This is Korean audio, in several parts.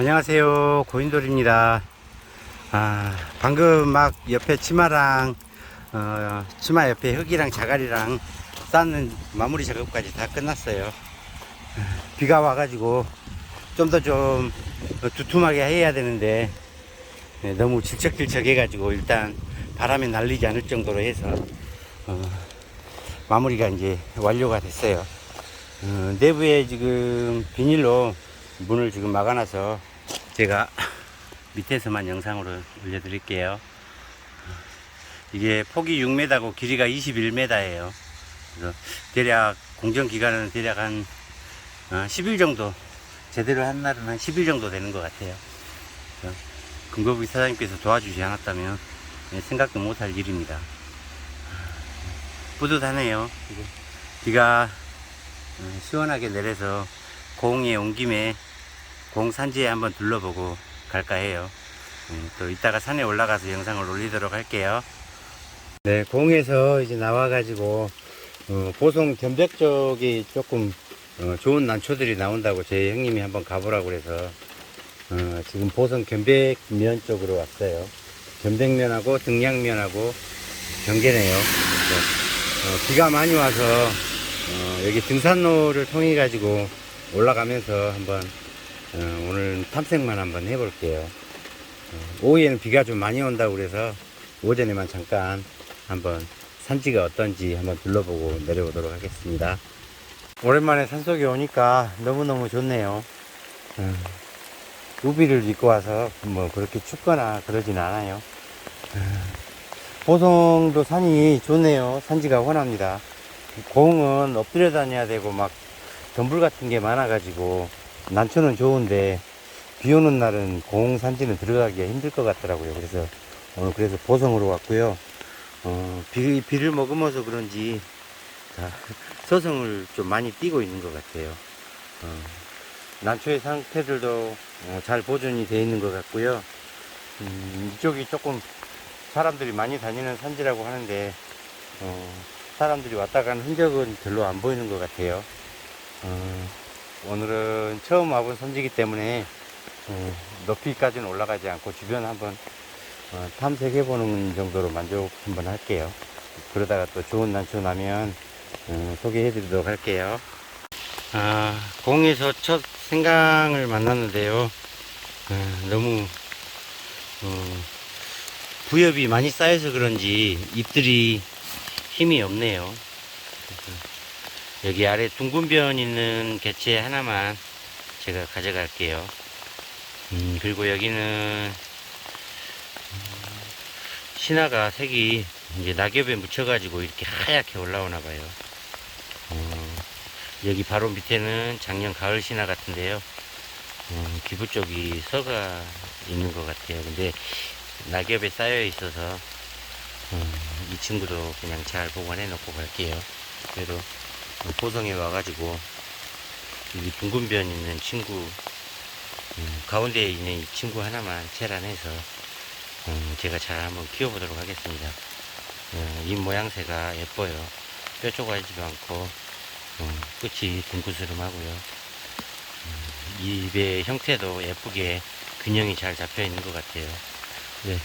안녕하세요. 고인돌입니다. 아 방금 막 옆에 치마랑 어, 치마 옆에 흙이랑 자갈이랑 쌓는 마무리 작업까지 다 끝났어요. 아, 비가 와가지고 좀더좀 두툼하게 해야 되는데 네, 너무 질척질척 해가지고 일단 바람에 날리지 않을 정도로 해서 어, 마무리가 이제 완료가 됐어요. 어, 내부에 지금 비닐로 문을 지금 막아놔서 제가 밑에서만 영상으로 올려드릴게요. 이게 폭이 6m고 길이가 21m예요. 그래서 대략 공정 기간은 대략 한 어, 10일 정도 제대로 한 날은 한 10일 정도 되는 것 같아요. 금고비 사장님께서 도와주지 않았다면 예, 생각도 못할 일입니다. 뿌듯하네요. 비가 어, 시원하게 내려서 공에 온 김에 공 산지에 한번 둘러보고 갈까 해요. 음, 또 이따가 산에 올라가서 영상을 올리도록 할게요. 네, 공에서 이제 나와가지고 어, 보성 견벽 쪽이 조금 어, 좋은 난초들이 나온다고 제 형님이 한번 가보라고 그래서 어, 지금 보성 견백면 쪽으로 왔어요. 견백면하고 등량면하고 경계네요. 어, 비가 많이 와서 어, 여기 등산로를 통해 가지고 올라가면서 한번 어, 오늘 탐색만 한번 해볼게요. 어, 오후에는 비가 좀 많이 온다고 그래서 오전에만 잠깐 한번 산지가 어떤지 한번 둘러보고 내려오도록 하겠습니다. 오랜만에 산속에 오니까 너무너무 좋네요. 어, 우비를 입고 와서 뭐 그렇게 춥거나 그러진 않아요. 어, 보성도 산이 좋네요. 산지가 환합니다. 공은 엎드려 다녀야 되고 막 덤불 같은 게 많아가지고 난초는 좋은데 비 오는 날은 공 산지는 들어가기가 힘들 것 같더라고요. 그래서 오늘 그래서 보성으로 왔고요. 어, 비, 비를 머금어서 그런지 자, 서성을 좀 많이 띄고 있는 것 같아요. 어, 난초의 상태들도 어, 잘 보존이 되어 있는 것 같고요. 음, 이쪽이 조금 사람들이 많이 다니는 산지라고 하는데 어, 사람들이 왔다 가는 흔적은 별로 안 보이는 것 같아요. 어, 오늘은 처음 와본 선지기 때문에 어, 높이까지는 올라가지 않고 주변 한번 어, 탐색해 보는 정도로 만족 한번 할게요. 그러다가 또 좋은 난초 나면 어, 소개해 드리도록 할게요. 아, 공에서 첫 생강을 만났는데요. 어, 너무 어, 부엽이 많이 쌓여서 그런지 잎들이 힘이 없네요. 여기 아래 둥근 변 있는 개체 하나만 제가 가져갈게요. 음, 그리고 여기는 음, 신화가 색이 이제 낙엽에 묻혀가지고 이렇게 하얗게 올라오나 봐요. 어, 여기 바로 밑에는 작년 가을 신화 같은데요. 어, 기부 쪽이 서가 있는 것 같아요. 근데 낙엽에 쌓여 있어서 어, 이 친구도 그냥 잘 보관해 놓고 갈게요. 그래도 보성에 와가지고 여기 둥근 변 있는 친구 음, 가운데에 있는 이 친구 하나만 체란해서 음, 제가 잘 한번 키워보도록 하겠습니다. 어, 잎 모양새가 예뻐요. 뾰족하지도 않고 음, 끝이 둥그스름하고요. 음, 잎의 형태도 예쁘게 균형이 잘 잡혀 있는 것 같아요. 네.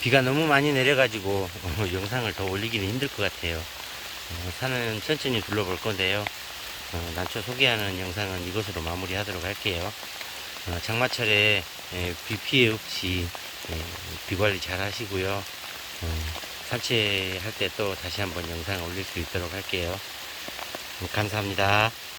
비가 너무 많이 내려가지고 어, 영상을 더 올리기는 힘들 것 같아요. 어, 산은 천천히 둘러볼 건데요. 어, 난초 소개하는 영상은 이것으로 마무리하도록 할게요. 어, 장마철에 에, 비 피해 없이 에, 비 관리 잘 하시고요. 어, 산책할 때 또 다시 한번 영상 올릴 수 있도록 할게요. 음, 감사합니다.